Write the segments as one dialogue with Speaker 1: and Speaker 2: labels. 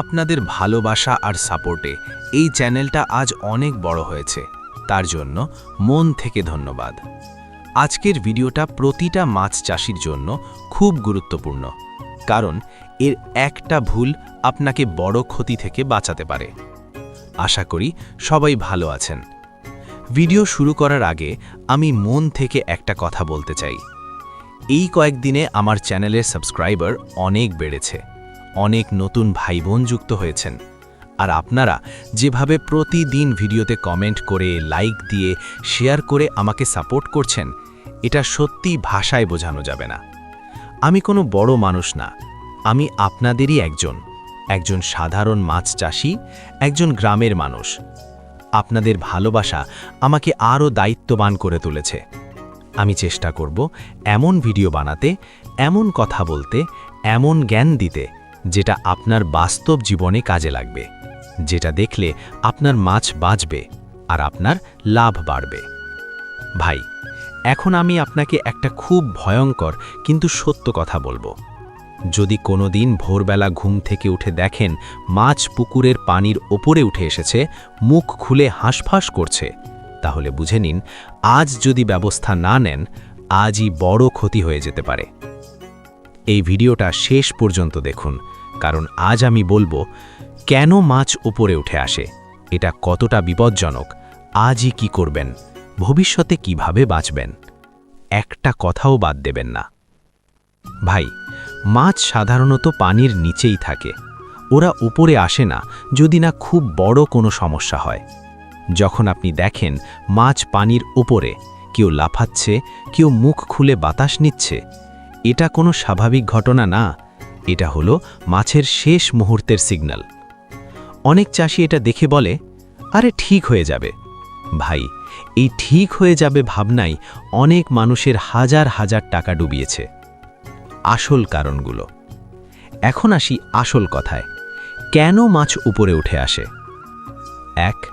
Speaker 1: আপনাদের ভালোবাসা আর সাপোর্টে এই চ্যানেলটা আজ অনেক বড় হয়েছে। তার জন্য মন থেকে ধন্যবাদ। আজকের ভিডিওটা প্রতিটা মাছ চাষির জন্য খুব গুরুত্বপূর্ণ, কারণ এর একটা ভুল আপনাকে বড় ক্ষতি থেকে বাঁচাতে পারে। আশা করি সবাই ভালো আছেন। ভিডিও শুরু করার আগে আমি মন থেকে একটা কথা বলতে চাই। এই কয়েকদিনে আমার চ্যানেলের সাবস্ক্রাইবার অনেক বেড়েছে। অনেক নতুন ভাই বোন যুক্ত হয়েছেন। আর আপনারা যেভাবে প্রতিদিন ভিডিওতে কমেন্ট করে, লাইক দিয়ে, শেয়ার করে আমাকে সাপোর্ট করছেন, এটা সত্যি ভাষায় বোঝানো যাবে না। আমি কোনো বড় মানুষ না। আমি আপনাদেরই একজন। একজন সাধারণ মাছ চাষি, একজন গ্রামের মানুষ। আপনাদের ভালোবাসা আমাকে আরও দায়িত্ববান করে তুলেছে। আমি চেষ্টা করব এমন ভিডিও বানাতে, এমন কথা বলতে, এমন জ্ঞান দিতে যেটা আপনার বাস্তব জীবনে কাজে লাগবে। যেটা দেখলে আপনার মাছ বাঁচবে আর আপনার লাভ বাড়বে। ভাই, এখন আমি আপনাকে একটা খুব ভয়ঙ্কর কিন্তু সত্য কথা বলব। যদি কোনো দিন ভোরবেলা ঘুম থেকে উঠে দেখেন মাছ পুকুরের পানির ওপরে উঠে এসেছে, মুখ খুলে হাঁসফাঁস করছে, তাহলে বুঝে নিন, আজ যদি ব্যবস্থা না নেন, আজই বড় ক্ষতি হয়ে যেতে পারে। এই ভিডিওটা শেষ পর্যন্ত দেখুন, কারণ আজ আমি বলব কেন মাছ উপরে উঠে আসে, এটা কতটা বিপজ্জনক, আজই কি করবেন, ভবিষ্যতে কীভাবে বাঁচবেন, একটা কথাও বাদ দেবেন না। ভাই, মাছ সাধারণত পানির নিচেই থাকে, ওরা উপরে আসে না যদি না খুব বড় কোনো সমস্যা হয়। যখন আপনি দেখেন মাছ পানির উপরে, কেউ লাফাচ্ছে, কেউ মুখ খুলে বাতাস নিচ্ছে এটা কোনো স্বাভাবিক ঘটনা না, এটা হলো মাছের শেষ মুহূর্তের সিগন্যাল। অনেক চাষি এটা দেখে বলে, আরে ঠিক হয়ে যাবে। ভাই, এই ঠিক হয়ে যাবে ভাবনাই অনেক মানুষের হাজার হাজার টাকা ডুবিয়েছে। আসল কারণগুলো। এখন আসি আসল কথায়। কেন মাছ উপরে উঠে আসে? এক,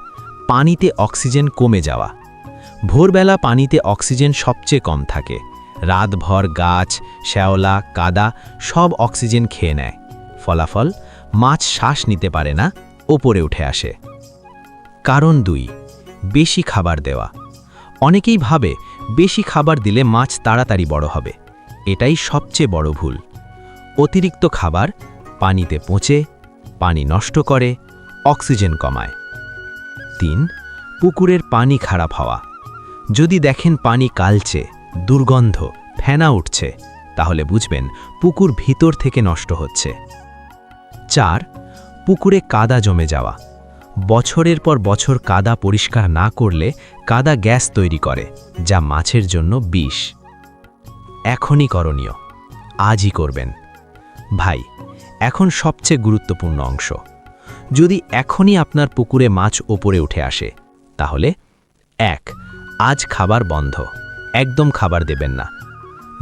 Speaker 1: পানিতে অক্সিজেন কমে যাওয়া। ভোরবেলা পানিতে অক্সিজেন সবচেয়ে কম থাকে। রাতভর গাছ, শ্যাওলা, কাদা সব অক্সিজেন খেয়ে নেয়। ফলাফল, মাছ শ্বাস নিতে পারে না, ওপরে উঠে আসে। কারণ দুই, বেশি খাবার দেওয়া। অনেকেই ভাবে, বেশি খাবার দিলে মাছ তাড়াতাড়ি বড় হবে। এটাই সবচেয়ে বড় ভুল। অতিরিক্ত খাবার, পানিতে পচে, পানি নষ্ট করে, অক্সিজেন কমায়। তিন, পুকুরের পানি খারাপ হওয়া। যদি দেখেন পানি কালচে দুর্গন্ধ, ফেনা উঠছে। তাহলে বুঝবেন, পুকুর ভিতর থেকে নষ্ট হচ্ছে। চার, পুকুরে কাদা জমে যাওয়া। বছরের পর বছর কাদা পরিষ্কার না করলে কাদা গ্যাস তৈরি করে, যা মাছের জন্য বিষ। এখনই করণীয়, আজই করবেন। ভাই, এখন সবচেয়ে গুরুত্বপূর্ণ অংশ। যদি এখনই আপনার পুকুরে মাছ ওপরে উঠে আসে, তাহলে এক, আজ খাবার বন্ধ। একদম খাবার দেবেন না।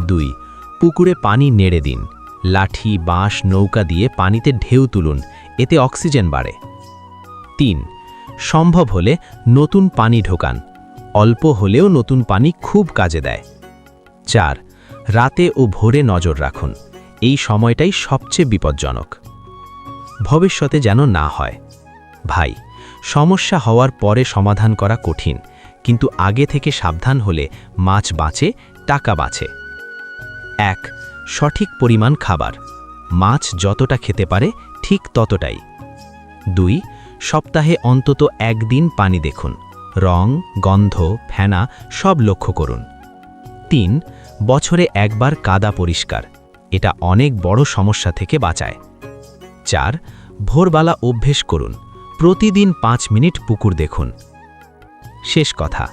Speaker 1: দুই, পুকুরে পানি নেড়ে দিন। লাঠি, বাঁশ, নৌকা দিয়ে পানিতে ঢেউ তুলুন, এতে অক্সিজেন বাড়ে। তিন, সম্ভব হলে নতুন পানি ঢোকান, অল্প হলেও নতুন পানি খুব কাজে দেয়। চার, রাতে ও ভোরে নজর রাখুন, এই সময়টাই সবচেয়ে বিপজ্জনক। ভবিষ্যতে যেন না হয়। ভাই, সমস্যা হওয়ার পরে সমাধান করা কঠিন। কিন্তু আগে থেকে সাবধান হলে মাছ বাঁচে, টাকা বাঁচে। এক, সঠিক পরিমাণ খাবার। মাছ যতটা খেতে পারে, ঠিক ততটাই। দুই, সপ্তাহে অন্তত একদিন পানি দেখুন। রং, গন্ধ, ফেনা সব লক্ষ্য করুন। তিন, বছরে একবার কাদা পরিষ্কার। এটা অনেক বড় সমস্যা থেকে বাঁচায়। চার, ভোরবেলা অভ্যেস করুন। প্রতিদিন পাঁচ মিনিট পুকুর দেখুন। শেষ কথা।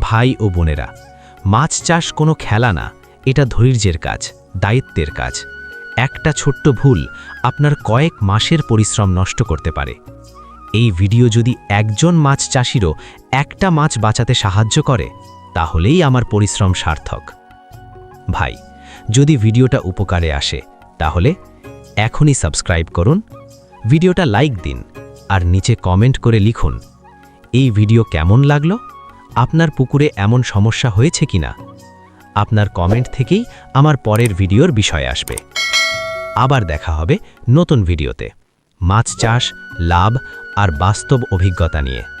Speaker 1: ভাই ও বোনেরা, মাছ চাষ কোনো খেলা না, এটা ধৈর্যের কাজ, দায়িত্বের কাজ। একটা ছোট্ট ভুল আপনার কয়েক মাসের পরিশ্রম নষ্ট করতে পারে। এই ভিডিও যদি একজন মাছ চাষিরও একটা মাছ বাঁচাতে সাহায্য করে, তাহলেই আমার পরিশ্রম সার্থক। ভাই, যদি ভিডিওটা উপকারে আসে, তাহলে এখনই সাবস্ক্রাইব করুন, ভিডিওটা লাইক দিন, আর নিচে কমেন্ট করে লিখুন এই ভিডিও কেমন লাগল? আপনার পুকুরে এমন সমস্যা হয়েছে কি না আপনার কমেন্ট থেকেই আমার পরের ভিডিওর বিষয় আসবে। আবার দেখা হবে নতুন ভিডিওতে। মাছ চাষ, লাভ আর বাস্তব অভিজ্ঞতা নিয়ে।